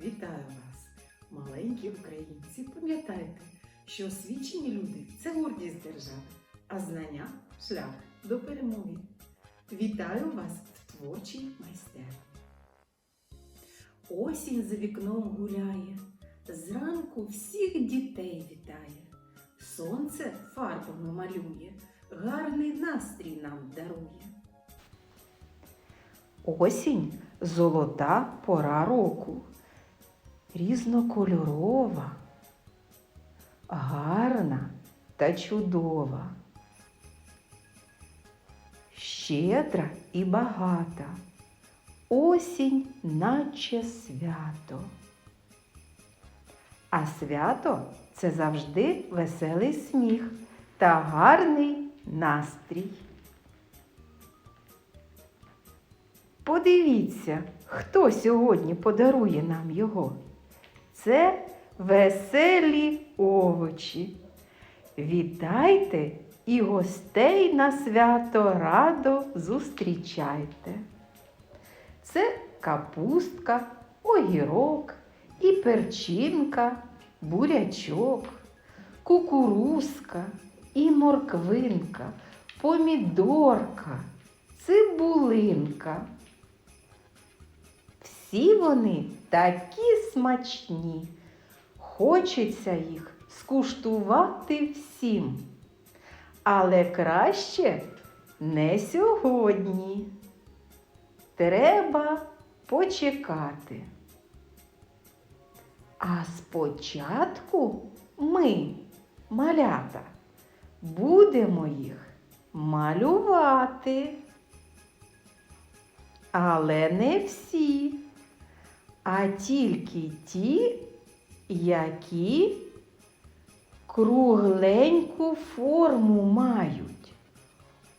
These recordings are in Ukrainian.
Вітаю вас, маленькі українці. Пам'ятайте, що освічені люди це гордість держави, а знання шлях до перемоги. Вітаю вас в творчій майстерні. Осінь за вікном гуляє, зранку всіх дітей вітає. Сонце фарбами малює, гарний настрій нам дарує. Осінь золота пора року, різнокольорова, гарна та чудова, щедра і багата, осінь наче свято. А свято це завжди веселий сміх та гарний настрій. Подивіться, хто сьогодні подарує нам його. Це веселі овочі. Вітайте і гостей на свято радо зустрічайте. Це капустка, огірок і перчинка, бурячок, кукурузка і морквинка, помідорка, цибулинка. Всі вони такі смачні. Хочеться їх скуштувати всім. Але краще не сьогодні. Треба почекати. А спочатку ми, малята, будемо їх малювати. Але не всі, а тільки ті, які кругленьку форму мають.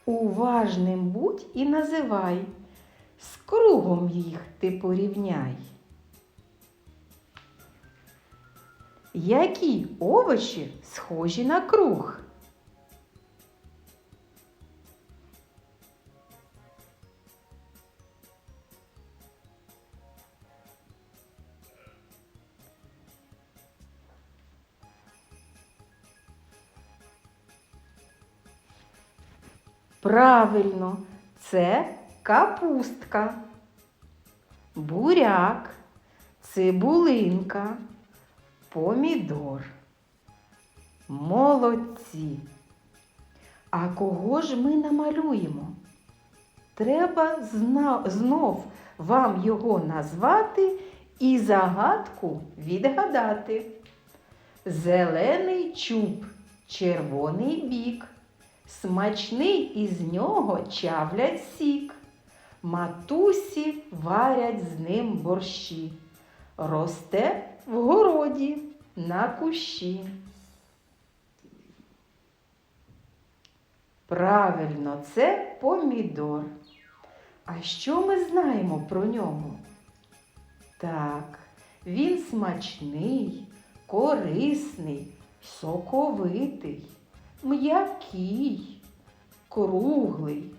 Уважним будь і називай, з кругом їх ти порівняй. Які овочі схожі на круг? Правильно, це капустка, буряк, цибулинка, помідор. Молодці. А кого ж ми намалюємо? Треба знов вам його назвати і загадку відгадати. Зелений чуб, червоний бік. Смачний із нього чавлять сік. Матусі варять з ним борщі. Росте в городі на кущі. Правильно, це помідор. А що ми знаємо про нього? Так, він смачний, корисний, соковитий м'який, круглий,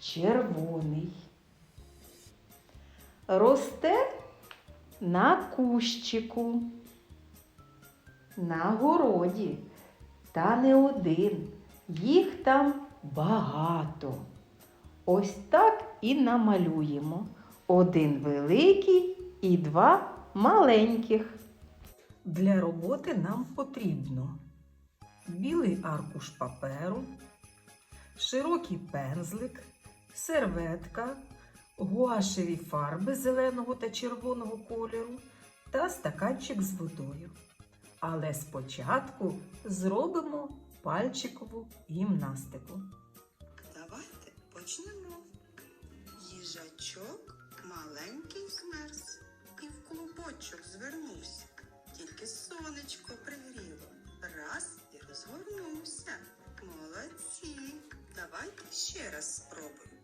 червоний. Росте на кущику, на городі, та не один. Їх там багато. Ось так і намалюємо. Один великий і два маленьких. Для роботи нам потрібно білий аркуш паперу, широкий пензлик, серветка, гуашеві фарби зеленого та червоного кольору та стаканчик з водою. Але спочатку зробимо пальчикову гімнастику. Давайте почнемо. Їжачок маленький змерз і в клубочок звернувся. Тільки сонечко пригріло. Раз розгорнувся. Молодці. Давайте ще раз спробуємо.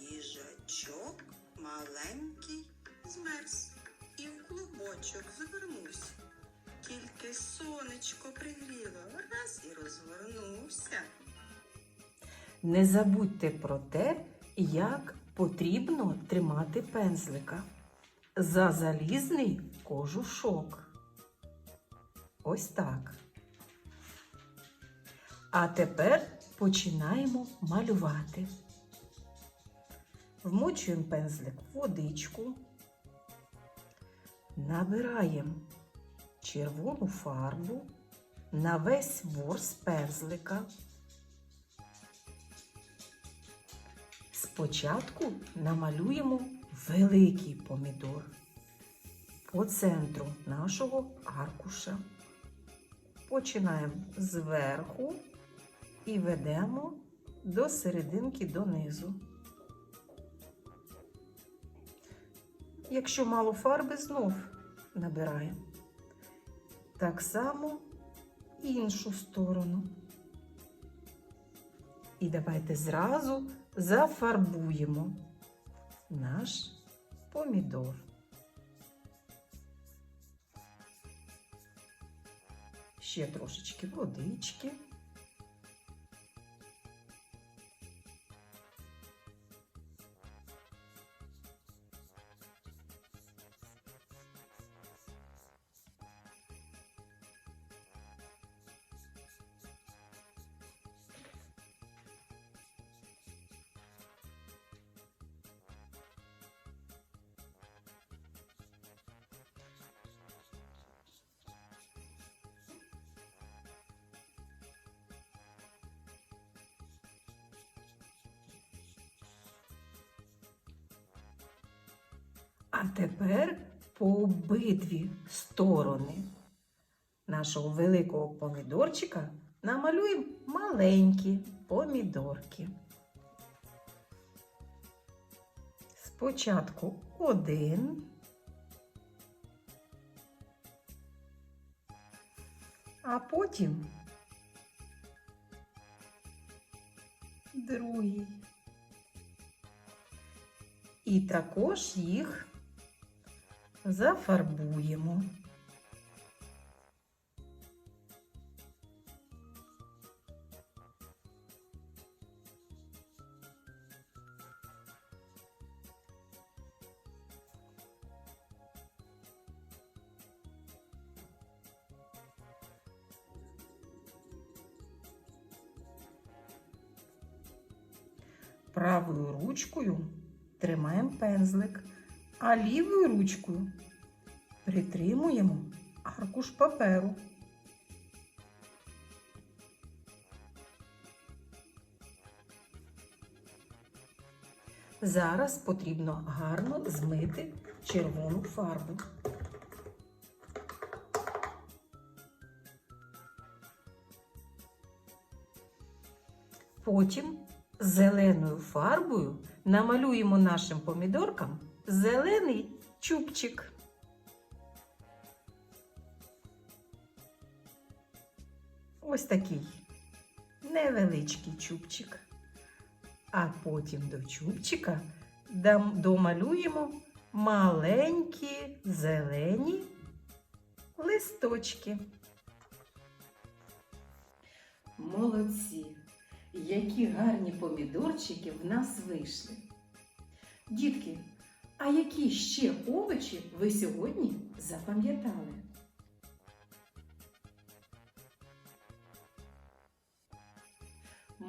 Їжачок маленький змерз і в клубочок звернувся. Тільки сонечко пригріло. Раз і розгорнувся. Не забудьте про те, як потрібно тримати пензлика. за залізний кожушок. Ось так. А тепер починаємо малювати. Вмочуємо пензлик в водичку, набираємо червону фарбу на весь ворс пензлика. Спочатку намалюємо великий помідор по центру нашого аркуша. Починаємо зверху і ведемо до серединки донизу. Якщо мало фарби, знов набираємо. Так само іншу сторону. І давайте зразу зафарбуємо наш помідор. Ще трошечки водички. А тепер по обидві сторони нашого великого помідорчика намалюємо маленькі помідорки. Спочатку один, а потім другий. І також їх зафарбуємо. Правою ручкою тримаємо пензлик, а лівою ручкою притримуємо аркуш паперу. Зараз потрібно гарно змити червону фарбу. Потім зеленою фарбою намалюємо нашим помідоркам зелений чубчик. Ось такий невеличкий чубчик. А потім до чубчика домалюємо маленькі зелені листочки. Молодці! Які гарні помідорчики в нас вийшли. Дітки, а які ще овочі ви сьогодні запам'ятали?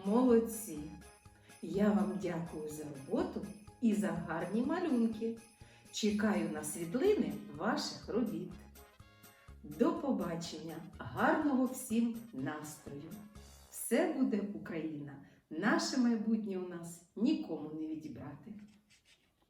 Молодці! Я вам дякую за роботу і за гарні малюнки. Чекаю на світлини ваших робіт. До побачення! Гарного всім настрою! Все буде Україна! Наше майбутнє у нас нікому не відібрати.